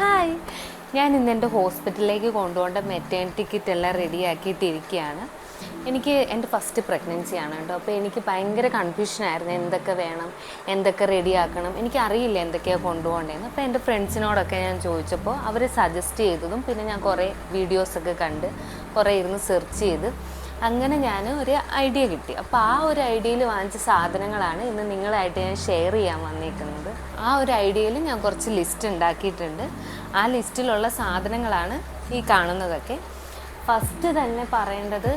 Hi. ഞാൻ ഇന്ന് എന്റെ ഹോസ്പിറ്റലിലേക്ക് കൊണ്ടുപോകേണ്ട മെറ്റേണിറ്റി കിറ്റ് എല്ലാം റെഡിയാക്കിയിട്ടിരിക്കുകയാണ്. എനിക്ക് എന്റെ ഫസ്റ്റ് പ്രഗ്നൻസി ആണ് കേട്ടോ. അപ്പോൾ എനിക്ക് ഭയങ്കര കൺഫ്യൂഷനായിരുന്നു എന്തൊക്കെ വേണം എന്തൊക്കെ റെഡിയാക്കണം. എനിക്ക് അറിയില്ല എന്തൊക്കെയാണ് കൊണ്ടുപോകേണ്ടതെന്ന്. അപ്പോൾ എന്റെ ഫ്രണ്ട്സിനോടൊക്കെ ഞാൻ ചോദിച്ചപ്പോൾ അവർ സജസ്റ്റ് ചെയ്തതും പിന്നെ ഞാൻ കുറേ വീഡിയോസൊക്കെ കണ്ട് കുറേ ഇരുന്ന് സെർച്ച് ചെയ്ത് അങ്ങനെ ഞാൻ ഒരു ഐഡിയ കിട്ടി. അപ്പോൾ ആ ഒരു ഐഡിയയിൽ വാങ്ങിച്ച സാധനങ്ങളാണ് ഇന്ന് നിങ്ങളായിട്ട് ഞാൻ ഷെയർ ചെയ്യാൻ വന്നിരിക്കുന്നത് ആ ഒരു ഐഡിയയിൽ ഞാൻ കുറച്ച് ലിസ്റ്റ് ഉണ്ടാക്കിയിട്ടുണ്ട്. ആ ലിസ്റ്റിലുള്ള സാധനങ്ങളാണ് ഈ കാണുന്നതൊക്കെ. ഫസ്റ്റ് തന്നെ പറയേണ്ടത്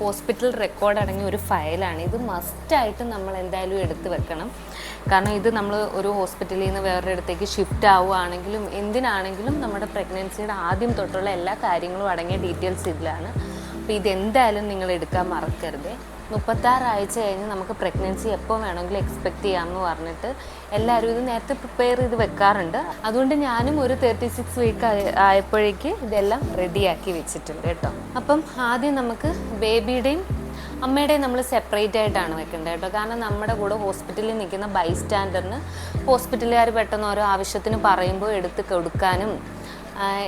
ഹോസ്പിറ്റൽ റെക്കോർഡ് അടങ്ങിയ ഒരു ഫയലാണ് ഇത് മസ്റ്റായിട്ട് നമ്മൾ എന്തായാലും എടുത്ത് വെക്കണം. കാരണം ഇത് നമ്മൾ ഒരു ഹോസ്പിറ്റലിൽ നിന്ന് വേറൊരു ഇടത്തേക്ക് ഷിഫ്റ്റ് ആവുകയാണെങ്കിലും എന്തിനാണെങ്കിലും നമ്മുടെ പ്രഗ്നൻസിയുടെ ആദ്യം തൊട്ടുള്ള എല്ലാ കാര്യങ്ങളും അടങ്ങിയ ഡീറ്റെയിൽസ് ഇതിലാണ്. അപ്പോൾ ഇതെന്തായാലും നിങ്ങൾ എടുക്കാൻ മറക്കരുത്. മുപ്പത്താറ് ആഴ്ച കഴിഞ്ഞ് നമുക്ക് പ്രഗ്നൻസി എപ്പോൾ വേണമെങ്കിലും എക്സ്പെക്ട് ചെയ്യാമെന്ന് പറഞ്ഞിട്ട് എല്ലാവരും ഇത് നേരത്തെ പ്രിപ്പയർ ചെയ്ത് വെക്കാറുണ്ട്. അതുകൊണ്ട് ഞാനും ഒരു തേർട്ടി സിക്സ് വീക്ക് ആയപ്പോഴേക്ക് ഇതെല്ലാം റെഡിയാക്കി വെച്ചിട്ടുണ്ട് കേട്ടോ. അപ്പം ആദ്യം നമുക്ക് ബേബിയുടെയും അമ്മയുടെയും നമ്മൾ സെപ്പറേറ്റ് ആയിട്ടാണ് വെക്കേണ്ടത് കേട്ടോ. കാരണം നമ്മുടെ കൂടെ ഹോസ്പിറ്റലിൽ നിൽക്കുന്ന ബൈ സ്റ്റാൻഡറിന് ഹോസ്പിറ്റലുകാർ പെട്ടെന്ന് ഓരോ ആവശ്യത്തിന് പറയുമ്പോൾ എടുത്ത് കൊടുക്കാനും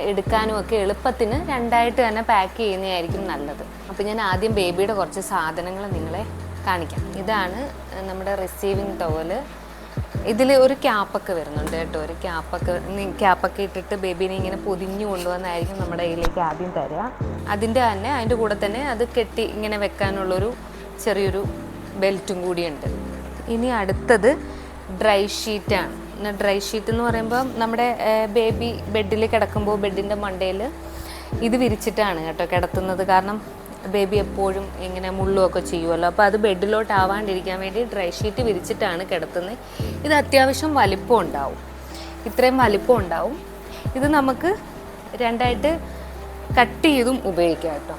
എടുക്കാനും ഒക്കെ എളുപ്പത്തിന് രണ്ടായിട്ട് തന്നെ പാക്ക് ചെയ്യുന്നതായിരിക്കും നല്ലത്. അപ്പോൾ ഞാൻ ആദ്യം ബേബിയുടെ കുറച്ച് സാധനങ്ങൾ നിങ്ങളെ കാണിക്കാം. ഇതാണ് നമ്മുടെ റിസീവിങ് ടവൽ ഇതിൽ ഒരു ക്യാപ്പൊക്കെ വരുന്നുണ്ട് കേട്ടോ. ഒരു ക്യാപ്പൊക്കെ ക്യാപ്പൊക്കെ ഇട്ടിട്ട് ബേബീനെ ഇങ്ങനെ പൊതിഞ്ഞു കൊണ്ടുവന്നായിരിക്കും നമ്മുടെ കയ്യിലേക്ക് ആദ്യം തരിക അതിന്റെ തന്നെ അതിന്റെ കൂടെ തന്നെ അത് കെട്ടി ഇങ്ങനെ വെക്കാനുള്ളൊരു ചെറിയൊരു ബെൽറ്റും കൂടിയുണ്ട് ഇനി അടുത്തത് ഡ്രൈ ഷീറ്റാണ്. ഡ്രൈ ഷീറ്റ് എന്ന് പറയുമ്പോൾ നമ്മുടെ ബേബി ബെഡിൽ കിടക്കുമ്പോൾ ബെഡിന്റെ മണ്ടയിൽ ഇത് വിരിച്ചിട്ടാണ് കേട്ടോ കിടത്തുന്നത്. കാരണം ബേബി എപ്പോഴും ഇങ്ങനെ മുള്ളുമൊക്കെ ചെയ്യുമല്ലോ അപ്പോൾ അത് ബെഡിലോട്ട് ആവാണ്ടിരിക്കാൻ വേണ്ടി ഡ്രൈ ഷീറ്റ് വിരിച്ചിട്ടാണ് കിടത്തുന്നത് ഇത് അത്യാവശ്യം വലിപ്പം ഉണ്ടാവും. ഇത്രയും വലിപ്പം ഉണ്ടാവും. ഇത് നമുക്ക് രണ്ടായിട്ട് കട്ട് ചെയ്തും ഉപയോഗിക്കാം കേട്ടോ.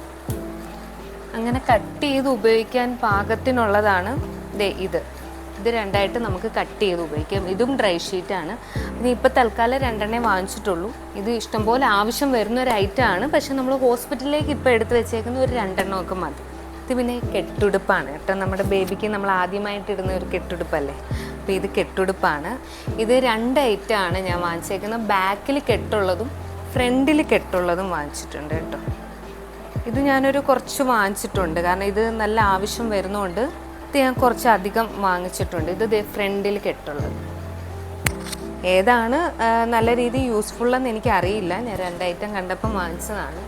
അങ്ങനെ കട്ട് ചെയ്ത് ഉപയോഗിക്കാൻ പാകത്തിനുള്ളതാണ് ഇത്. ഇത് രണ്ടായിട്ട് നമുക്ക് കട്ട് ചെയ്ത് ഉപയോഗിക്കാം. ഇതും ഡ്രൈ ഷീറ്റാണ് പിന്നെ ഇപ്പോൾ തൽക്കാലം രണ്ടെണ്ണേ വാങ്ങിച്ചിട്ടുള്ളൂ. ഇത് ഇഷ്ടംപോലെ ആവശ്യം വരുന്ന ഒരു ഐറ്റമാണ് പക്ഷേ നമ്മൾ ഹോസ്പിറ്റലിലേക്ക് ഇപ്പോൾ എടുത്ത് വെച്ചേക്കുന്ന ഒരു രണ്ടെണ്ണമൊക്കെ മതി. ഇത് പിന്നെ കെട്ടുടുപ്പാണ്. കേട്ടോ നമ്മുടെ ബേബിക്ക് നമ്മൾ ആദ്യമായിട്ട് ഇടുന്ന ഒരു കെട്ടുടുപ്പല്ലേ? അപ്പോൾ ഇത് കെട്ടുടുപ്പാണ്. ഇത് രണ്ട് ഐറ്റം ആണ് ഞാൻ വാങ്ങിച്ചേക്കുന്നത് ബാക്കിൽ കെട്ടുള്ളതും ഫ്രണ്ടിൽ കെട്ടുള്ളതും വാങ്ങിച്ചിട്ടുണ്ട് കേട്ടോ. ഇത് ഞാനൊരു കുറച്ച് വാങ്ങിച്ചിട്ടുണ്ട്. കാരണം ഇത് നല്ല ആവശ്യം വരുന്നതുകൊണ്ട് ഇത് ഞാൻ കുറച്ച് അധികം വാങ്ങിച്ചിട്ടുണ്ട്. ഇത് ദേ ഫ്രണ്ടിൽ കെട്ടുള്ളത്. ഏതാണ് നല്ല രീതി യൂസ്ഫുൾ എന്ന് എനിക്ക് അറിയില്ല ഞാൻ രണ്ട് ഐറ്റം കണ്ടപ്പം വാങ്ങിച്ചതാണ്.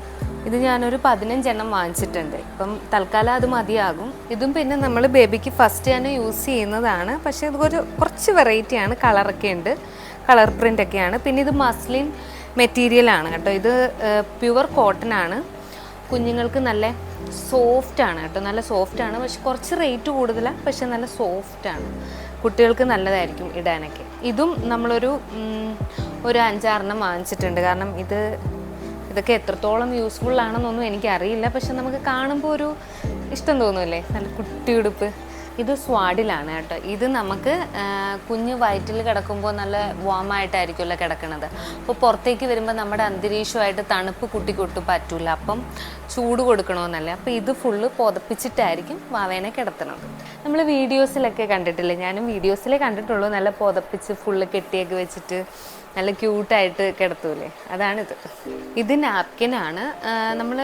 ഇത് ഞാനൊരു പതിനഞ്ചെണ്ണം വാങ്ങിച്ചിട്ടുണ്ട്. ഇപ്പം തൽക്കാലം അത് മതിയാകും. ഇതും പിന്നെ നമ്മൾ ബേബിക്ക് ഫസ്റ്റ് തന്നെ യൂസ് ചെയ്യുന്നതാണ്. പക്ഷേ ഇത് ഒരു കുറച്ച് വെറൈറ്റിയാണ് കളറൊക്കെ ഉണ്ട്. കളർ പ്രിന്റ് ഒക്കെയാണ്. പിന്നെ ഇത് മസ്ലിൻ മെറ്റീരിയലാണ് കേട്ടോ. ഇത് പ്യുവർ കോട്ടൺ ആണ്. കുഞ്ഞുങ്ങൾക്ക് നല്ല സോഫ്റ്റ് ആണ് കേട്ടോ. നല്ല സോഫ്റ്റ് ആണ്. പക്ഷെ കുറച്ച് റേറ്റ് കൂടുതലാണ് പക്ഷെ നല്ല സോഫ്റ്റ് ആണ്. കുട്ടികൾക്ക് നല്ലതായിരിക്കും ഇടാനൊക്കെ. ഇതും നമ്മളൊരു ഒരു അഞ്ചാറെണ്ണം വാങ്ങിച്ചിട്ടുണ്ട്. കാരണം ഇത് ഇതൊക്കെ എത്രത്തോളം യൂസ്ഫുൾ ആണെന്നൊന്നും എനിക്കറിയില്ല. പക്ഷെ നമുക്ക് കാണുമ്പോൾ ഒരു ഇഷ്ടം തോന്നുമല്ലേ? നല്ല കുട്ടി ഉടുപ്പ്. ഇത് സ്വാഡിലാണ് കേട്ടോ. ഇത് നമുക്ക് കുഞ്ഞ് വയറ്റിൽ കിടക്കുമ്പോൾ നല്ല വാമായിട്ടായിരിക്കുമല്ലോ കിടക്കുന്നത് അപ്പോൾ പുറത്തേക്ക് വരുമ്പോൾ നമ്മുടെ അന്തരീക്ഷമായിട്ട് തണുപ്പ് കുട്ടി കുട്ടിക്കൊട്ട് പറ്റില്ല അപ്പം ചൂട് കൊടുക്കണമെന്നല്ലേ. അപ്പോൾ ഇത് ഫുള്ള് പുതപ്പിച്ചിട്ടായിരിക്കും വാവേനെ കിടത്തണം നമ്മൾ വീഡിയോസിലൊക്കെ കണ്ടിട്ടില്ലേ? ഞാനും വീഡിയോസിലേ കണ്ടിട്ടുള്ളൂ. നല്ല പുതപ്പിച്ച് ഫുള്ള് കെട്ടിയൊക്കെ വെച്ചിട്ട് നല്ല ക്യൂട്ടായിട്ട് കിടത്തൂലേ? അതാണിത്. ഇത് നാപ്കിനാണ് നമ്മൾ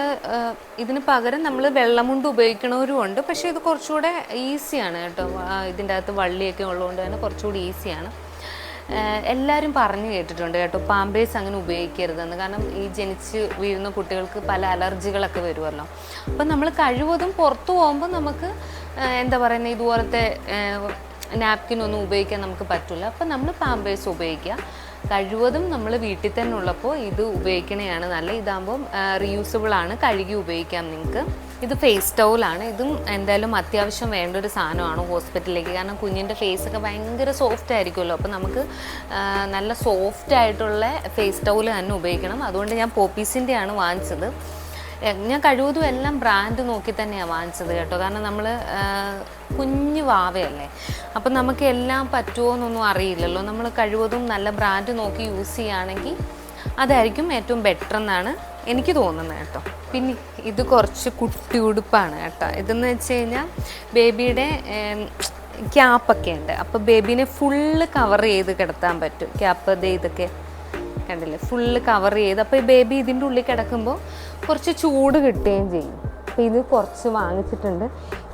ഇതിന് പകരം നമ്മൾ വെള്ളമുണ്ട് ഉപയോഗിക്കണവരും ഉണ്ട് പക്ഷേ ഇത് കുറച്ചുകൂടെ ഈസിയാണ് കേട്ടോ. ഇതിന്റെ അകത്ത് വള്ളിയൊക്കെ ഉള്ളതുകൊണ്ട് തന്നെ കുറച്ചുകൂടി ഈസിയാണ്. എല്ലാവരും പറഞ്ഞു കേട്ടിട്ടുണ്ട് കേട്ടോ പാമ്പേഴ്സ് അങ്ങനെ ഉപയോഗിക്കരുതെന്ന്. കാരണം ഈ ജനിച്ച് വീഴുന്ന കുട്ടികൾക്ക് പല അലർജികളൊക്കെ വരുമല്ലോ. അപ്പം നമ്മൾ കഴിവതും പുറത്തു പോകുമ്പോൾ നമുക്ക് എന്താ പറയുന്നത് ഇതുപോലത്തെ നാപ്കിൻ ഒന്നും ഉപയോഗിക്കാൻ നമുക്ക് പറ്റില്ല. അപ്പം നമ്മൾ പാമ്പേഴ്സ് ഉപയോഗിക്കുക. കഴിവതും നമ്മൾ വീട്ടിൽ തന്നെ ഉള്ളപ്പോൾ ഇത് ഉപയോഗിക്കണതാണ് നല്ല ഇതാകുമ്പം റീയൂസബിൾ ആണ് കഴുകി ഉപയോഗിക്കാം നിങ്ങൾക്ക്. ഇത് ഫേസ് ടൗലാണ് ഇതും എന്തായാലും അത്യാവശ്യം വേണ്ട ഒരു സാധനമാണ് ഹോസ്പിറ്റലിലേക്ക്. കാരണം കുഞ്ഞിന്റെ ഒക്കെ ഭയങ്കര സോഫ്റ്റ് ആയിരിക്കുമല്ലോ. അപ്പോൾ നമുക്ക് നല്ല സോഫ്റ്റ് ആയിട്ടുള്ള ഫേസ് ടൗൽ തന്നെ ഉപയോഗിക്കണം. അതുകൊണ്ട് ഞാൻ പോപ്പീസിന്റെയാണ് വാങ്ങിച്ചത്. ഞാൻ കഴിവതും എല്ലാം ബ്രാൻഡ് നോക്കി തന്നെയാണ് വാങ്ങിച്ചത് കേട്ടോ. കാരണം നമ്മൾ കുഞ്ഞു വാവയല്ലേ. അപ്പം നമുക്ക് എല്ലാം പറ്റുമോ എന്നൊന്നും അറിയില്ലല്ലോ. നമ്മൾ കഴിവതും നല്ല ബ്രാൻഡ് നോക്കി യൂസ് ചെയ്യുകയാണെങ്കിൽ അതായിരിക്കും ഏറ്റവും ബെറ്റർ എന്നാണ് എനിക്ക് തോന്നുന്നത് കേട്ടോ. പിന്നെ ഇത് കുറച്ച് കുട്ടി ഉടുപ്പാണ് കേട്ടോ. ഇതെന്ന് വെച്ച് കഴിഞ്ഞാൽ ബേബിയുടെ ക്യാപ്പൊക്കെ ഉണ്ട്. അപ്പോൾ ബേബീനെ ഫുള്ള് കവർ ചെയ്ത് കിടത്താൻ പറ്റും. ക്യാപ്പ് ഇതൊക്കെ. കണ്ടില്ലേ? ഫുള്ള് കവർ ചെയ്ത്. അപ്പോൾ ഈ ബേബി ഇതിന്റെ ഉള്ളിൽ കിടക്കുമ്പോൾ കുറച്ച് ചൂട് കിട്ടുകയും ചെയ്യും. അപ്പോൾ ഇത് കുറച്ച് വാങ്ങിച്ചിട്ടുണ്ട്.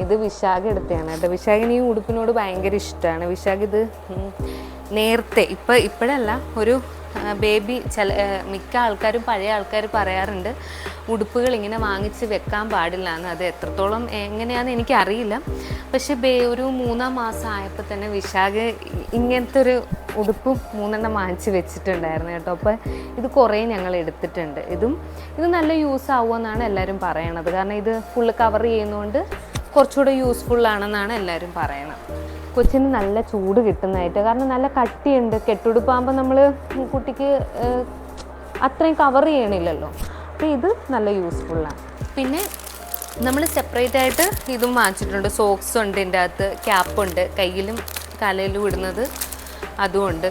ഇത് വിശാഖ എടുത്തതാണ്. കേട്ടോ വിശാഖിന് ഈ ഉടുപ്പിനോട് ഭയങ്കര ഇഷ്ടമാണ്. വിശാഖ് ഇത് നേരത്തെ ഇപ്പോൾ ഇപ്പോഴല്ല ഒരു ബേബി ചില മിക്ക ആൾക്കാരും പഴയ ആൾക്കാർ പറയാറുണ്ട് ഉടുപ്പുകൾ ഇങ്ങനെ വാങ്ങിച്ച് വെക്കാൻ പാടില്ല എന്ന്. അത് എത്രത്തോളം എങ്ങനെയാണെന്ന് എനിക്കറിയില്ല. പക്ഷെ ബേ ഒരു മൂന്നാം മാസം ആയപ്പോൾ തന്നെ വിശാഖ് ഇങ്ങനത്തെ ഒരു ഉടുപ്പ് മൂന്നെണ്ണം വാങ്ങിച്ച് വെച്ചിട്ടുണ്ടായിരുന്നു കേട്ടോ. അപ്പോൾ ഇത് കുറേ ഞങ്ങൾ എടുത്തിട്ടുണ്ട്. ഇതും ഇത് നല്ല യൂസ് ആവുമെന്നാണ് എല്ലാവരും പറയണത്. കാരണം ഇത് ഫുള്ള് കവർ ചെയ്യുന്നതുകൊണ്ട് കുറച്ചുകൂടെ യൂസ്ഫുള്ളാണെന്നാണ് എല്ലാവരും പറയണത്. കൊച്ചിന് നല്ല ചൂട് കിട്ടുന്നതായിട്ട്. കാരണം നല്ല കട്ടിയുണ്ട്. കെട്ടുടുപ്പാകുമ്പോൾ നമ്മൾ കുട്ടിക്ക് അത്രയും കവർ ചെയ്യണില്ലല്ലോ. അപ്പോൾ ഇത് നല്ല യൂസ്ഫുള്ളാണ് പിന്നെ നമ്മൾ സെപ്പറേറ്റ് ആയിട്ട് ഇതും വാങ്ങിച്ചിട്ടുണ്ട്. സോക്സ് ഉണ്ട് ഇതിന്റെ അകത്ത്. ക്യാപ്പുണ്ട് കയ്യിലും തലയിലും ഇടുന്നത് അതുമുണ്ട്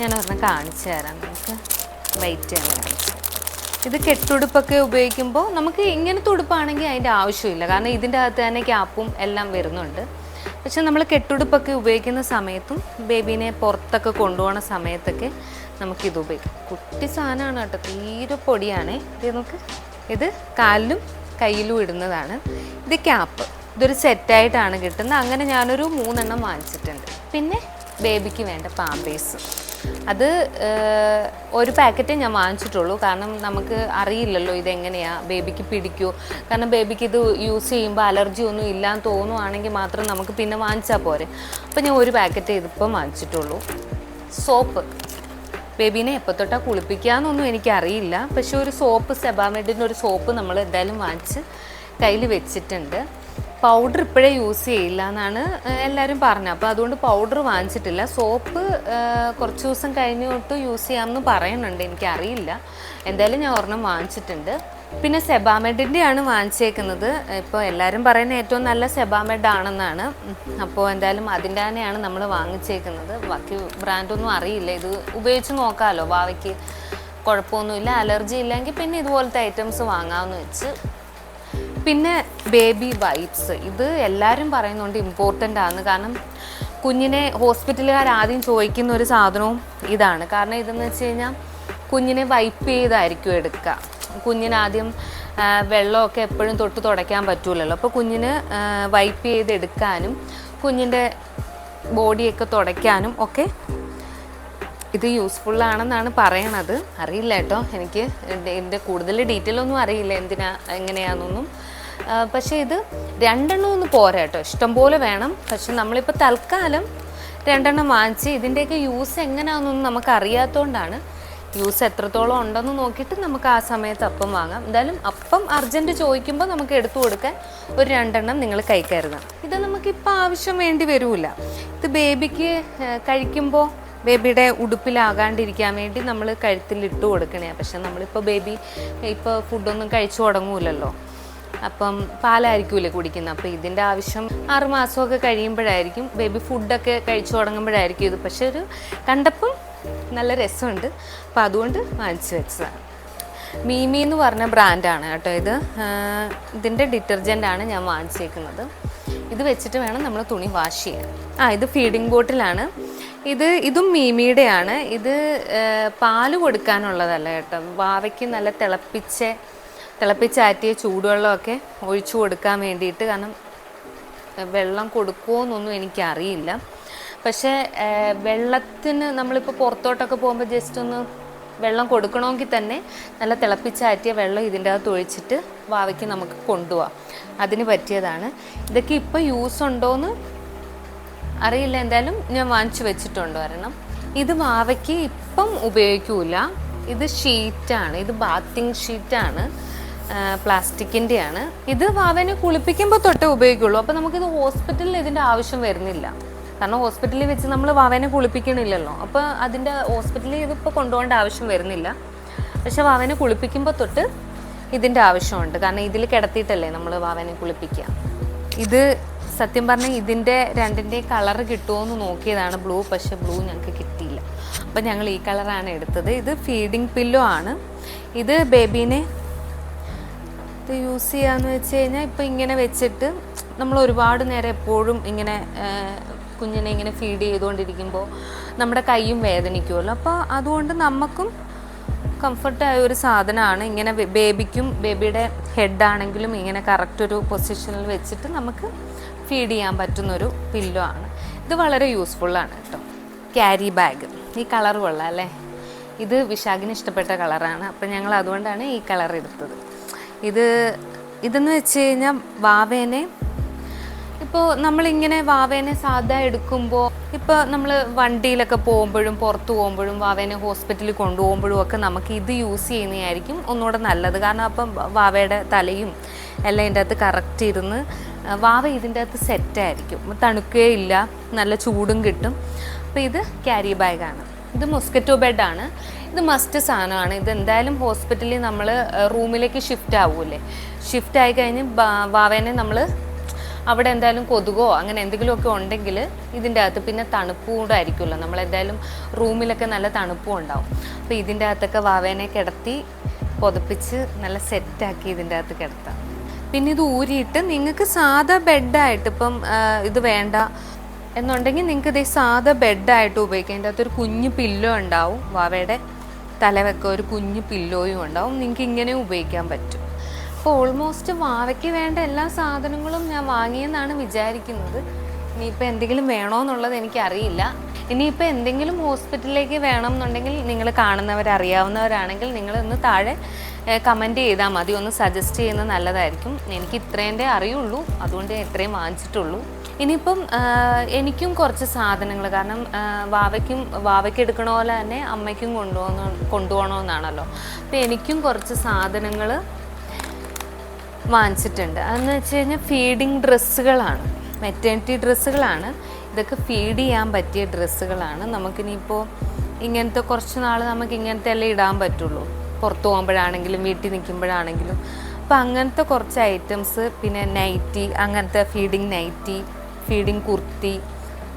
ഞാൻ ഒരെണ്ണം കാണിച്ചു തരാം നമുക്ക് വെയിറ്റ് ചെയ്യാൻ ഇത് കെട്ടുടുപ്പൊക്കെ ഉപയോഗിക്കുമ്പോൾ നമുക്ക് ഇങ്ങനത്തെ ഉടുപ്പാണെങ്കിൽ അതിന്റെ ആവശ്യമില്ല. കാരണം ഇതിന്റെ അകത്ത് തന്നെ ക്യാപ്പും എല്ലാം വരുന്നുണ്ട്. പക്ഷെ നമ്മൾ കെട്ടുടുപ്പൊക്കെ ഉപയോഗിക്കുന്ന സമയത്തും ബേബീനെ പുറത്തൊക്കെ കൊണ്ടുപോകുന്ന സമയത്തൊക്കെ നമുക്കിത് ഉപയോഗിക്കാം. കുട്ടി സാധനമാണ് കേട്ടോ തീരെ പൊടിയാണ്. ഇത് നമുക്ക് ഇത് കാലിലും കയ്യിലും ഇടുന്നതാണ്. ഇത് ക്യാപ്പ്. ഇതൊരു സെറ്റായിട്ടാണ് കിട്ടുന്നത്. അങ്ങനെ ഞാനൊരു മൂന്നെണ്ണം വാങ്ങിച്ചിട്ടുണ്ട്. പിന്നെ ബേബിക്ക് വേണ്ട പാമ്പേഴ്സ്. അത് ഒരു പാക്കറ്റേ ഞാൻ വാങ്ങിച്ചിട്ടുള്ളൂ. കാരണം നമുക്ക് അറിയില്ലല്ലോ ഇതെങ്ങനെയാണ് ബേബിക്ക് പിടിക്കൂ. കാരണം ബേബിക്ക് ഇത് യൂസ് ചെയ്യുമ്പോൾ അലർജി ഒന്നും ഇല്ലാന്ന് തോന്നുവാണെങ്കിൽ മാത്രം നമുക്ക് പിന്നെ വാങ്ങിച്ചാൽ പോരെ. അപ്പോൾ ഞാൻ ഒരു പാക്കറ്റ് ഇതിപ്പം വാങ്ങിച്ചിട്ടുള്ളൂ. സോപ്പ്. ബേബീനെ എപ്പോൾ തൊട്ടാ കുളിപ്പിക്കാന്നൊന്നും എനിക്കറിയില്ല. പക്ഷേ ഒരു സോപ്പ് സെബാമെഡിന്റെ ഒരു സോപ്പ് നമ്മൾ എന്തായാലും വാങ്ങിച്ച് കയ്യിൽ വെച്ചിട്ടുണ്ട്. പൗഡർ ഇപ്പോഴേ യൂസ് ചെയ്യില്ല എന്നാണ് എല്ലാവരും പറഞ്ഞത്. അപ്പോൾ അതുകൊണ്ട് പൗഡർ വാങ്ങിച്ചിട്ടില്ല. സോപ്പ് കുറച്ച് ദിവസം കഴിഞ്ഞ് തൊട്ട് യൂസ് ചെയ്യാമെന്ന് പറയുന്നുണ്ട്. എനിക്കറിയില്ല. എന്തായാലും ഞാൻ ഒരെണ്ണം വാങ്ങിച്ചിട്ടുണ്ട്. പിന്നെ സെബാമെഡിന്റെ ആണ് വാങ്ങിച്ചേക്കുന്നത്. ഇപ്പോൾ എല്ലാവരും പറയുന്ന ഏറ്റവും നല്ല സെബാമെഡ് ആണെന്നാണ് അപ്പോൾ എന്തായാലും അതിന്റെ തന്നെയാണ് നമ്മൾ വാങ്ങിച്ചേക്കുന്നത്. ബാക്കി ബ്രാൻഡൊന്നും അറിയില്ല. ഇത് ഉപയോഗിച്ച് നോക്കാമല്ലോ ഭാവിക്ക് കുഴപ്പമൊന്നുമില്ല അലർജി ഇല്ലെങ്കിൽ പിന്നെ ഇതുപോലത്തെ ഐറ്റംസ് വാങ്ങാമെന്ന് വെച്ച് പിന്നെ ബേബി വൈപ്സ് ഇത് എല്ലാവരും പറയുന്നുണ്ട് ഇമ്പോർട്ടന്റ് ആണ്. കാരണം കുഞ്ഞിനെ ഹോസ്പിറ്റലുകാർ ആദ്യം ചോദിക്കുന്ന ഒരു സാധനവും ഇതാണ്. കാരണം ഇതെന്ന് വെച്ച് കഴിഞ്ഞാൽ കുഞ്ഞിനെ വൈപ്പ് ചെയ്തായിരിക്കും എടുക്കുക. കുഞ്ഞിനാദ്യം വെള്ളമൊക്കെ എപ്പോഴും തൊട്ട് തുടയ്ക്കാൻ പറ്റൂലല്ലോ. അപ്പോൾ കുഞ്ഞിന് വൈപ്പ് ചെയ്തെടുക്കാനും കുഞ്ഞിന്റെ ബോഡിയൊക്കെ തുടയ്ക്കാനും ഒക്കെ ഇത് യൂസ്ഫുൾ പറയണത്. അറിയില്ല കേട്ടോ. എനിക്ക് എന്റെ കൂടുതൽ ഡീറ്റെയിൽ ഒന്നും അറിയില്ല. എന്തിനാ എങ്ങനെയാണെന്നൊന്നും പക്ഷേ ഇത് രണ്ടെണ്ണം ഒന്ന് പോരാ കേട്ടോ. ഇഷ്ടംപോലെ വേണം. പക്ഷെ നമ്മളിപ്പോൾ തൽക്കാലം രണ്ടെണ്ണം വാങ്ങിച്ച് ഇതിന്റെയൊക്കെ യൂസ് എങ്ങനെയാണെന്നൊന്നും നമുക്ക് അറിയാത്തതുകൊണ്ടാണ് യൂസ് എത്രത്തോളം ഉണ്ടെന്ന് നോക്കിയിട്ട് നമുക്ക് ആ സമയത്ത് അപ്പം വാങ്ങാം. എന്തായാലും അപ്പം അർജന്റ് ചോദിക്കുമ്പോൾ നമുക്ക് എടുത്തു കൊടുക്കാൻ ഒരു രണ്ടെണ്ണം നിങ്ങൾ കൈ കരുതാം ഇത് നമുക്കിപ്പോൾ ആവശ്യം വേണ്ടി വരില്ല ഇത് ബേബിക്ക് കഴിക്കുമ്പോൾ ബേബിയുടെ ഉടുപ്പിലാകാണ്ടിരിക്കാൻ വേണ്ടി നമ്മൾ കഴുത്തിൽ ഇട്ട് കൊടുക്കണേ പക്ഷെ നമ്മളിപ്പോൾ ബേബി ഇപ്പോൾ ഫുഡൊന്നും കഴിച്ചു തുടങ്ങൂലല്ലോ. അപ്പം പാലായിരിക്കൂലേ കുടിക്കുന്നത്? അപ്പോൾ ഇതിന്റെ ആവശ്യം ആറുമാസമൊക്കെ കഴിയുമ്പോഴായിരിക്കും. ബേബി ഫുഡൊക്കെ കഴിച്ചു തുടങ്ങുമ്പോഴായിരിക്കും ഇത്. പക്ഷേ ഒരു കണ്ടപ്പം നല്ല രസമുണ്ട്. അപ്പോൾ അതുകൊണ്ട് വാങ്ങിച്ചു വെച്ചതാണ്. മീമി എന്ന് പറഞ്ഞ ബ്രാൻഡാണ് കേട്ടോ ഇത്. ഇതിന്റെ ഡിറ്റർജന്റാണ് ഞാൻ വാങ്ങിച്ചേക്കുന്നത്. ഇത് വെച്ചിട്ട് വേണം നമ്മൾ തുണി വാഷ് ചെയ്യാൻ. ആ ഇത് ഫീഡിംഗ് ബോട്ടിലാണ് ഇത് ഇതും മീമിയുടെയാണ് ഇത് പാൽ കൊടുക്കാനുള്ളതല്ല കേട്ടോ. വാവയ്ക്ക് നല്ല തിളപ്പിച്ച തിളപ്പിച്ചാറ്റിയ ചൂടുവെള്ളമൊക്കെ ഒഴിച്ചു കൊടുക്കാൻ വേണ്ടിയിട്ട് കാരണം വെള്ളം കൊടുക്കുമോയെന്നൊന്നും എനിക്കറിയില്ല. പക്ഷേ വെള്ളത്തിന് നമ്മളിപ്പോൾ പുറത്തോട്ടൊക്കെ പോകുമ്പോൾ ജസ്റ്റ് ഒന്ന് വെള്ളം കൊടുക്കണമെങ്കിൽ തന്നെ നല്ല തിളപ്പിച്ചാറ്റിയ വെള്ളം ഇതിന്റെ അകത്ത് ഒഴിച്ചിട്ട് വാവയ്ക്ക് നമുക്ക് കൊണ്ടുപോവാം. അതിന് പറ്റിയതാണ്. ഇതൊക്കെ ഇപ്പോൾ യൂസ് ഉണ്ടോയെന്ന് അറിയില്ല. എന്തായാലും ഞാൻ വാങ്ങിച്ചു വെച്ചിട്ടുണ്ട് ഒരെണ്ണം. ഇത് വാവയ്ക്ക് ഇപ്പം ഉപയോഗിക്കൂല. ഇത് ഷീറ്റാണ് ഇത് ബാത്തിങ് ഷീറ്റാണ് പ്ലാസ്റ്റിക്കിന്റെയാണ് ഇത് വാവനെ കുളിപ്പിക്കുമ്പോൾ തൊട്ടേ ഉപയോഗിക്കുള്ളൂ. അപ്പോൾ നമുക്കിത് ഹോസ്പിറ്റലിൽ ഇതിന്റെ ആവശ്യം വരുന്നില്ല. കാരണം ഹോസ്പിറ്റലിൽ വെച്ച് നമ്മൾ വാവനെ കുളിപ്പിക്കണില്ലല്ലോ. അപ്പോൾ അതിന്റെ ഹോസ്പിറ്റലിൽ ഇതിപ്പോൾ കൊണ്ടുപോകേണ്ട ആവശ്യം വരുന്നില്ല. പക്ഷെ വാവനെ കുളിപ്പിക്കുമ്പോൾ തൊട്ട് ഇതിന്റെ ആവശ്യമുണ്ട്. കാരണം ഇതിൽ കിടത്തിയിട്ടല്ലേ നമ്മൾ വാവനെ കുളിപ്പിക്കുക. ഇത് സത്യം പറഞ്ഞാൽ ഇതിന്റെ രണ്ടിന്റെ കളർ കിട്ടുമോ എന്ന് നോക്കിയതാണ് ബ്ലൂ. പക്ഷെ ബ്ലൂ ഞങ്ങൾക്ക് കിട്ടിയില്ല. അപ്പം ഞങ്ങൾ ഈ കളറാണ് എടുത്തത്. ഇത് ഫീഡിങ് പില്ലോ ആണ്. ഇത് ബേബീനെ ഇത് യൂസ് ചെയ്യാന്ന് വെച്ച് കഴിഞ്ഞാൽ ഇപ്പം ഇങ്ങനെ വെച്ചിട്ട് നമ്മൾ ഒരുപാട് നേരം എപ്പോഴും ഇങ്ങനെ കുഞ്ഞിനെ ഇങ്ങനെ ഫീഡ് ചെയ്തുകൊണ്ടിരിക്കുമ്പോൾ നമ്മുടെ കൈയും വേദനിക്കുമല്ലോ അപ്പോൾ അതുകൊണ്ട് നമുക്കും കംഫർട്ടായ ഒരു സാധനമാണ്. ഇങ്ങനെ ബേബിക്കും ബേബിയുടെ ഹെഡാണെങ്കിലും ഇങ്ങനെ കറക്റ്റ് ഒരു പൊസിഷനിൽ വെച്ചിട്ട് നമുക്ക് ഫീഡ് ചെയ്യാൻ പറ്റുന്നൊരു പില്ലോ ആണ്. ഇത് വളരെ യൂസ്ഫുള്ളാണ് കേട്ടോ. ക്യാരി ബാഗ് ഈ കളർ കൊള്ളാം അല്ലേ? ഇത് വിശാഖിന് ഇഷ്ടപ്പെട്ട കളറാണ് അപ്പം ഞങ്ങൾ അതുകൊണ്ടാണ് ഈ കളർ എടുത്തത്. ഇത് ഇതെന്ന് വെച്ച് കഴിഞ്ഞാൽ വാവേനെ. ഇപ്പോൾ നമ്മളിങ്ങനെ വാവേനെ സാധാ എടുക്കുമ്പോൾ ഇപ്പോൾ നമ്മൾ വണ്ടിയിലൊക്കെ പോകുമ്പോഴും പുറത്ത് പോകുമ്പോഴും വാവേനെ ഹോസ്പിറ്റലിൽ കൊണ്ടുപോകുമ്പോഴും ഒക്കെ നമുക്ക് ഇത് യൂസ് ചെയ്യുന്നതായിരിക്കും ഒന്നുകൂടെ നല്ലത്. കാരണം അപ്പം വാവയുടെ തലയും എല്ലാം ഇതിന്റെ അകത്ത് കറക്റ്റ് ഇരുന്ന് വാവ ഇതിന്റെ അകത്ത് സെറ്റായിരിക്കും തണുക്കുകയില്ല നല്ല ചൂടും കിട്ടും. അപ്പോൾ ഇത് ക്യാരി ബാഗാണ് ഇത് മൊസ്കറ്റോ ബെഡാണ്. ഇത് മസ്റ്റ് സാധനമാണ്. ഇത് എന്തായാലും ഹോസ്പിറ്റലിൽ നമ്മൾ റൂമിലേക്ക് ഷിഫ്റ്റ് ആവൂലേ. ഷിഫ്റ്റ് ആയി കഴിഞ്ഞ് വാവേനെ നമ്മൾ അവിടെ എന്തായാലും കൊതുകോ അങ്ങനെ എന്തെങ്കിലുമൊക്കെ ഉണ്ടെങ്കിൽ ഇതിന്റെ അകത്ത് പിന്നെ തണുപ്പും കൂടെ ആയിരിക്കുമല്ലോ. നമ്മൾ എന്തായാലും റൂമിലൊക്കെ നല്ല തണുപ്പും ഉണ്ടാവും. അപ്പോൾ ഇതിന്റെ അകത്തൊക്കെ വാവേനെ കിടത്തി പുതപ്പിച്ച് നല്ല സെറ്റാക്കി ഇതിന്റെ അകത്ത് കിടത്താം. പിന്നെ ഇത് ഊരിയിട്ട് നിങ്ങൾക്ക് സാധാ ബെഡായിട്ട് ഇപ്പം ഇത് വേണ്ട. എന്നുണ്ടെങ്കിൽ നിങ്ങൾക്ക് ഇത് സാധാ ബെഡായിട്ട് ഉപയോഗിക്കാം. അതിന്റെ അകത്തൊരു കുഞ്ഞു പില്ലോ ഉണ്ടാവും. വാവയുടെ തലവെക്ക ഒരു കുഞ്ഞു പില്ലോയും ഉണ്ടാവും. നിങ്ങൾക്ക് ഇങ്ങനെ ഉപയോഗിക്കാൻ പറ്റും. അപ്പോൾ ഓൾമോസ്റ്റ് വാവയ്ക്ക് വേണ്ട എല്ലാ സാധനങ്ങളും ഞാൻ വാങ്ങിയെന്നാണ് വിചാരിക്കുന്നത്. ഇനിയിപ്പോൾ എന്തെങ്കിലും വേണോ എന്നുള്ളത് എനിക്കറിയില്ല. ഇനിയിപ്പോൾ എന്തെങ്കിലും ഹോസ്പിറ്റലിലേക്ക് വേണം എന്നുണ്ടെങ്കിൽ നിങ്ങൾ കാണുന്നവരറിയാവുന്നവരാണെങ്കിൽ നിങ്ങൾ ഒന്ന് താഴെ കമന്റ് ചെയ്താൽ മതി. ഒന്ന് സജസ്റ്റ് ചെയ്യുന്നത് നല്ലതായിരിക്കും. എനിക്ക് ഇത്രേന്റെ അറിയുള്ളൂ. അതുകൊണ്ട് ഞാൻ ഇത്രയും വാങ്ങിച്ചിട്ടുള്ളൂ. ഇനിയിപ്പം എനിക്കും കുറച്ച് സാധനങ്ങൾ കാരണം വാവയ്ക്കും വാവയ്ക്ക് എടുക്കണ പോലെ തന്നെ അമ്മയ്ക്കും കൊണ്ടുപോകുന്ന കൊണ്ടുപോകണമെന്നാണല്ലോ. അപ്പോൾ എനിക്കും കുറച്ച് സാധനങ്ങൾ വാങ്ങിച്ചിട്ടുണ്ട്. അതെന്ന് വെച്ച് കഴിഞ്ഞാൽ ഫീഡിങ് ഡ്രസ്സുകളാണ്. മെറ്റേണിറ്റി ഡ്രസ്സുകളാണ്. ഇതൊക്കെ ഫീഡ് ചെയ്യാൻ പറ്റിയ ഡ്രസ്സുകളാണ്. നമുക്കിനിയിപ്പോൾ ഇങ്ങനത്തെ കുറച്ച് നാൾ നമുക്ക് ഇങ്ങനത്തെ എല്ലാം ഇടാൻ പറ്റുള്ളൂ. പുറത്ത് പോകുമ്പോഴാണെങ്കിലും വീട്ടിൽ നിൽക്കുമ്പോഴാണെങ്കിലും. അപ്പോൾ അങ്ങനത്തെ കുറച്ച് ഐറ്റംസ് പിന്നെ നൈറ്റി അങ്ങനത്തെ ഫീഡിങ് നൈറ്റി ഫീഡിങ് കുർത്തി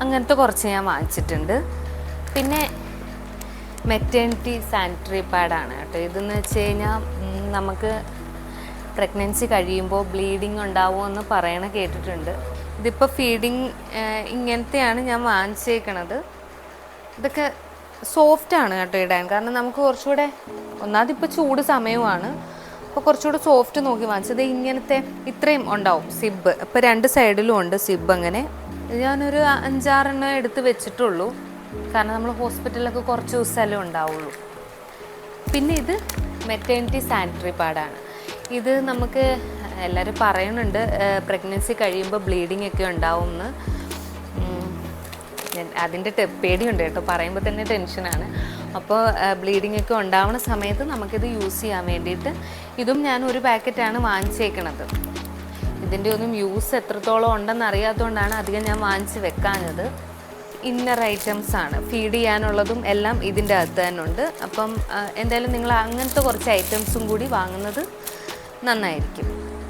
അങ്ങനത്തെ കുറച്ച് ഞാൻ വാങ്ങിച്ചിട്ടുണ്ട്. പിന്നെ മെറ്റേണിറ്റി സാനിറ്ററി പാഡാണ് കേട്ടോ. ഇതെന്ന് വെച്ച് കഴിഞ്ഞാൽ നമുക്ക് പ്രഗ്നൻസി കഴിയുമ്പോൾ ബ്ലീഡിങ് ഉണ്ടാവുമെന്ന് പറയണ കേട്ടിട്ടുണ്ട്. ഇതിപ്പോൾ ഫീഡിങ് ഇങ്ങനത്തെയാണ് ഞാൻ വാങ്ങിച്ചേക്കണത്. ഇതൊക്കെ സോഫ്റ്റാണ് കേട്ടോ ഇടാൻ. കാരണം നമുക്ക് കുറച്ചുകൂടെ ഒന്നാമതിപ്പോൾ ചൂട് സമയമാണ്. അപ്പോൾ കുറച്ചുകൂടെ സോഫ്റ്റ് നോക്കി വാങ്ങിച്ചത്. ഇങ്ങനത്തെ ഇത്രയും ഉണ്ടാവും സിബ്. ഇപ്പോൾ രണ്ട് സൈഡിലും ഉണ്ട് സിബ് അങ്ങനെ. ഞാനൊരു അഞ്ചാറെണ്ണം എടുത്ത് വെച്ചിട്ടുള്ളൂ. കാരണം നമ്മൾ ഹോസ്പിറ്റലിലൊക്കെ കുറച്ച് ദിവസമല്ലേ ഉണ്ടാവുള്ളൂ. പിന്നെ ഇത് മെറ്റേണിറ്റി സാനിറ്ററി പാഡാണ് ഇത് നമുക്ക് എല്ലാവരും പറയുന്നുണ്ട് പ്രഗ്നൻസി കഴിയുമ്പോൾ ബ്ലീഡിംഗ് ഒക്കെ ഉണ്ടാവുമെന്ന് എന്ന് അതിന്റെ പേടിയുണ്ട് കേട്ടോ. പറയുമ്പോൾ തന്നെ ടെൻഷനാണ് അപ്പോൾ ബ്ലീഡിംഗ് ഒക്കെ ഉണ്ടാവുന്ന സമയത്ത് നമുക്കിത് യൂസ് ചെയ്യാൻ വേണ്ടിയിട്ട് ഇതും ഞാൻ ഒരു പാക്കറ്റാണ് വാങ്ങിച്ചേക്കണത്. ഇതിന്റെ ഒന്നും യൂസ് എത്രത്തോളം ഉണ്ടെന്ന് അറിയാത്തതുകൊണ്ടാണ് അധികം ഞാൻ വാങ്ങിച്ച് വെക്കാഞ്ഞത്. ഇന്നർ ഐറ്റംസ് ആണ്. ഫീഡ് ചെയ്യാനുള്ളതും എല്ലാം ഇതിന്റെ അകത്ത് തന്നെ ഉണ്ട്. അപ്പം എന്തായാലും നിങ്ങൾ അങ്ങനത്തെ കുറച്ച് ഐറ്റംസും കൂടി വാങ്ങുന്നത് നന്നായിരിക്കും.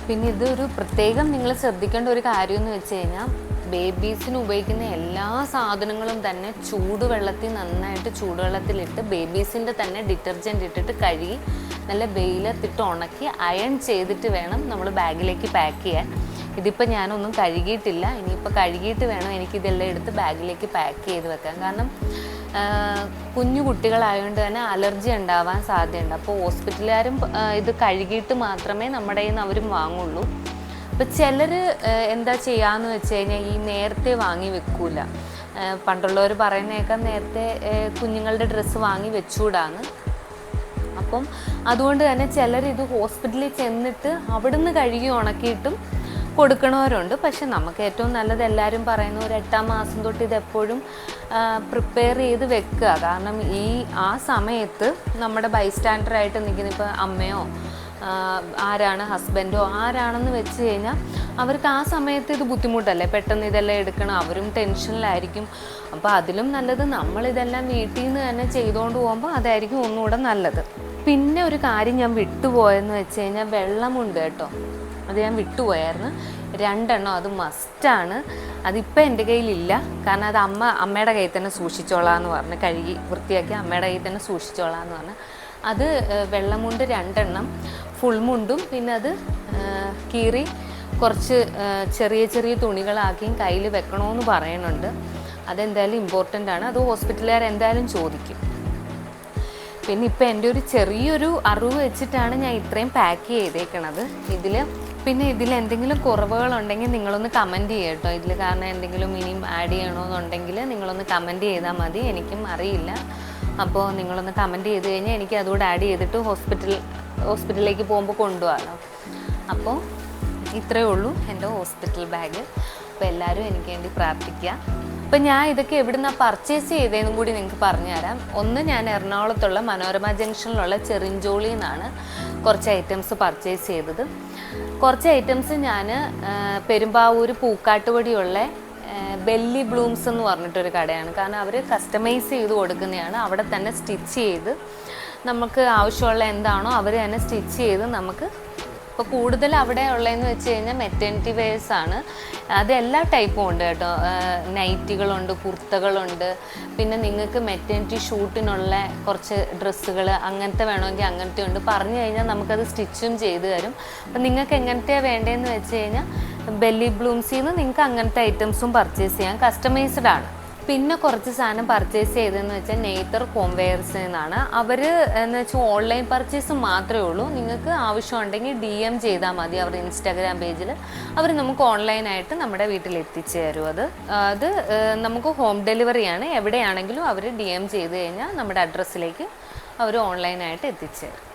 പിന്നെ ഇതൊരു പ്രത്യേകം നിങ്ങൾ ശ്രദ്ധിക്കേണ്ട ഒരു കാര്യം എന്ന് വെച്ച് കഴിഞ്ഞാൽ ബേബീസിന് ഉപയോഗിക്കുന്ന എല്ലാ സാധനങ്ങളും തന്നെ ചൂടുവെള്ളത്തിൽ നന്നായിട്ട് ചൂടുവെള്ളത്തിലിട്ട് ബേബീസിന്റെ തന്നെ ഡിറ്റർജന്റ് ഇട്ടിട്ട് കഴുകി നല്ല വെയിലത്തിട്ട് ഉണക്കി അയൺ ചെയ്തിട്ട് വേണം നമ്മൾ ബാഗിലേക്ക് പാക്ക് ചെയ്യാൻ. ഇതിപ്പോൾ ഞാനൊന്നും കഴുകിയിട്ടില്ല. ഇനിയിപ്പോൾ കഴുകിയിട്ട് വേണം എനിക്കിതെല്ലാം എടുത്ത് ബാഗിലേക്ക് പാക്ക് ചെയ്ത് വെക്കാൻ. കാരണം കുഞ്ഞു കുട്ടികളായതുകൊണ്ട് തന്നെ അലർജി ഉണ്ടാവാൻ സാധ്യതയുണ്ട്. അപ്പോൾ ഹോസ്പിറ്റലുകാരും ഇത് കഴുകിയിട്ട് മാത്രമേ നമ്മുടെ കയ്യിൽ നിന്ന് അവരും വാങ്ങുള്ളൂ. അപ്പോൾ ചിലർ എന്താ ചെയ്യാന്ന് വെച്ച് കഴിഞ്ഞാൽ ഈ നേരത്തെ വാങ്ങി വെക്കൂല. പണ്ടുള്ളവർ പറയുന്നേക്കാൾ നേരത്തെ കുഞ്ഞുങ്ങളുടെ ഡ്രസ്സ് വാങ്ങി വെച്ചുകൂടാന്ന് അപ്പം അതുകൊണ്ട് തന്നെ ചിലർ ഇത് ഹോസ്പിറ്റലിൽ ചെന്നിട്ട് അവിടുന്ന് കഴുകി ഉണക്കിയിട്ടും കൊടുക്കണവരുണ്ട്. പക്ഷെ നമുക്ക് ഏറ്റവും നല്ലത് എല്ലാവരും പറയുന്ന ഒരു എട്ടാം മാസം തൊട്ട് ഇത് എപ്പോഴും പ്രിപ്പയർ ചെയ്ത് വെക്കുക. കാരണം ഈ ആ സമയത്ത് നമ്മുടെ ബൈസ്റ്റാൻഡറായിട്ട് നിൽക്കുന്ന ഇപ്പോൾ അമ്മയോ ആരാണ് ഹസ്ബൻഡോ ആരാണെന്ന് വെച്ച് കഴിഞ്ഞാൽ അവർക്ക് ആ സമയത്ത് ഇത് ബുദ്ധിമുട്ടല്ലേ? പെട്ടെന്ന് ഇതെല്ലാം എടുക്കണം അവരും ടെൻഷനിലായിരിക്കും. അപ്പോൾ അതിലും നല്ലത് നമ്മളിതെല്ലാം വീട്ടിൽ നിന്ന് തന്നെ ചെയ്തുകൊണ്ട് പോകുമ്പോൾ അതായിരിക്കും ഒന്നുകൂടെ നല്ലത്. പിന്നെ ഒരു കാര്യം ഞാൻ വിട്ടുപോയെന്ന് വെച്ച് കഴിഞ്ഞാൽ വെള്ളമുണ്ട് കേട്ടോ. അത് ഞാൻ വിട്ടുപോയായിരുന്നു. രണ്ടെണ്ണം അത് മസ്റ്റാണ് അതിപ്പോൾ എന്റെ കയ്യിലില്ല. കാരണം അത് അമ്മ അമ്മയുടെ കയ്യിൽ തന്നെ സൂക്ഷിച്ചോളാം എന്ന് പറഞ്ഞ്. കഴുകി വൃത്തിയാക്കി അമ്മയുടെ കയ്യിൽ തന്നെ സൂക്ഷിച്ചോളാം എന്ന് പറഞ്ഞ്. അത് വെള്ളമുണ്ട് രണ്ടെണ്ണം. ഫുൾ മുണ്ടും പിന്നെ അത് കീറി കുറച്ച് ചെറിയ ചെറിയ തുണികളാക്കിയും കയ്യിൽ വെക്കണമെന്ന് പറയുന്നുണ്ട് അതെന്തായാലും ഇമ്പോർട്ടന്റ് ആണ്. അത് ഹോസ്പിറ്റലുകാർ എന്തായാലും ചോദിക്കും. പിന്നെ ഇപ്പം എന്റെ ഒരു ചെറിയൊരു അറിവ് വെച്ചിട്ടാണ് ഞാൻ ഇത്രയും പാക്ക് ചെയ്തേക്കണത്. ഇതിൽ പിന്നെ ഇതിൽ എന്തെങ്കിലും കുറവുകളുണ്ടെങ്കിൽ നിങ്ങളൊന്ന് കമന്റ് ചെയ്യുക കേട്ടോ. ഇതിൽ കാരണം എന്തെങ്കിലും ഇനിയും ആഡ് ചെയ്യണമെന്നുണ്ടെങ്കിൽ നിങ്ങളൊന്ന് കമന്റ് ചെയ്താൽ മതി. എനിക്കും അറിയില്ല. അപ്പോൾ നിങ്ങളൊന്ന് കമന്റ് ചെയ്ത് കഴിഞ്ഞാൽ എനിക്ക് അതുകൂടെ ആഡ് ചെയ്തിട്ട് ഹോസ്പിറ്റൽ ഹോസ്പിറ്റലിലേക്ക് പോകുമ്പോൾ കൊണ്ടുപോകാമല്ലോ അപ്പോൾ ഇത്രയേ ഉള്ളൂ എന്റെ ഹോസ്പിറ്റൽ ബാഗ്. അപ്പോൾ എല്ലാവരും എനിക്ക് വേണ്ടി പ്രാർത്ഥിക്കുക. അപ്പം ഞാൻ ഇതൊക്കെ എവിടുന്നാ പർച്ചേസ് ചെയ്തതെന്നും കൂടി നിങ്ങൾക്ക് പറഞ്ഞുതരാം ഒന്ന് ഞാൻ എറണാകുളത്തുള്ള മനോരമ ജംഗ്ഷനിലുള്ള ചെറിഞ്ചോളിയിൽ നിന്നാണ് കുറച്ച് ഐറ്റംസ് പർച്ചേസ് ചെയ്തത്. കുറച്ച് ഐറ്റംസ് ഞാൻ പെരുമ്പാവൂർ പൂക്കാട്ടുപടിയുള്ള ബെല്ലി ബ്ലൂംസ് എന്ന് പറഞ്ഞിട്ടൊരു കടയാണ്. കാരണം അവർ കസ്റ്റമൈസ് ചെയ്ത് കൊടുക്കുന്നതാണ്. അവിടെ തന്നെ സ്റ്റിച്ച് ചെയ്ത് നമുക്ക് ആവശ്യമുള്ള എന്താണോ അവർ തന്നെ സ്റ്റിച്ച് ചെയ്ത് നമുക്ക് ഇപ്പോൾ കൂടുതൽ അവിടെ ഉള്ളതെന്ന് വെച്ച് കഴിഞ്ഞാൽ മെറ്റേണിറ്റി വെയേഴ്സ് ആണ്. അത് എല്ലാ ടൈപ്പും ഉണ്ട് കേട്ടോ. നൈറ്റികളുണ്ട് കുർത്തകളുണ്ട്. പിന്നെ നിങ്ങൾക്ക് മെറ്റേണിറ്റി ഷൂട്ടിനുള്ള കുറച്ച് ഡ്രസ്സുകൾ അങ്ങനത്തെ വേണമെങ്കിൽ അങ്ങനത്തെ ഉണ്ട്. പറഞ്ഞു കഴിഞ്ഞാൽ നമുക്കത് സ്റ്റിച്ചും ചെയ്ത് തരും. അപ്പം നിങ്ങൾക്ക് എങ്ങനത്തെയാണ് വേണ്ടതെന്ന് വെച്ച് കഴിഞ്ഞാൽ ബെല്ലി ബ്ലൂംസിൽ നിന്ന് നിങ്ങൾക്ക് അങ്ങനത്തെ ഐറ്റംസും പർച്ചേസ് ചെയ്യാം. കസ്റ്റമൈസ്ഡ് ആണ്. പിന്നെ കുറച്ച് സാധനം പർച്ചേസ് ചെയ്തതെന്ന് വെച്ചാൽ നെയ്ത്തർ കോംവെയർസ് എന്നാണ്. അവർ എന്ന് വെച്ചാൽ ഓൺലൈൻ പർച്ചേസ് മാത്രമേ ഉള്ളൂ. നിങ്ങൾക്ക് ആവശ്യമുണ്ടെങ്കിൽ ഡി എം ചെയ്താൽ മതി അവരുടെ ഇൻസ്റ്റാഗ്രാം പേജിൽ അവർ നമുക്ക് ഓൺലൈനായിട്ട് നമ്മുടെ വീട്ടിൽ എത്തിച്ചു തരും. അത് അത് നമുക്ക് ഹോം ഡെലിവറിയാണ് എവിടെയാണെങ്കിലും അവർ ഡി എം ചെയ്ത് കഴിഞ്ഞാൽ നമ്മുടെ അഡ്രസ്സിലേക്ക് അവർ ഓൺലൈനായിട്ട് എത്തിച്ചു തരും.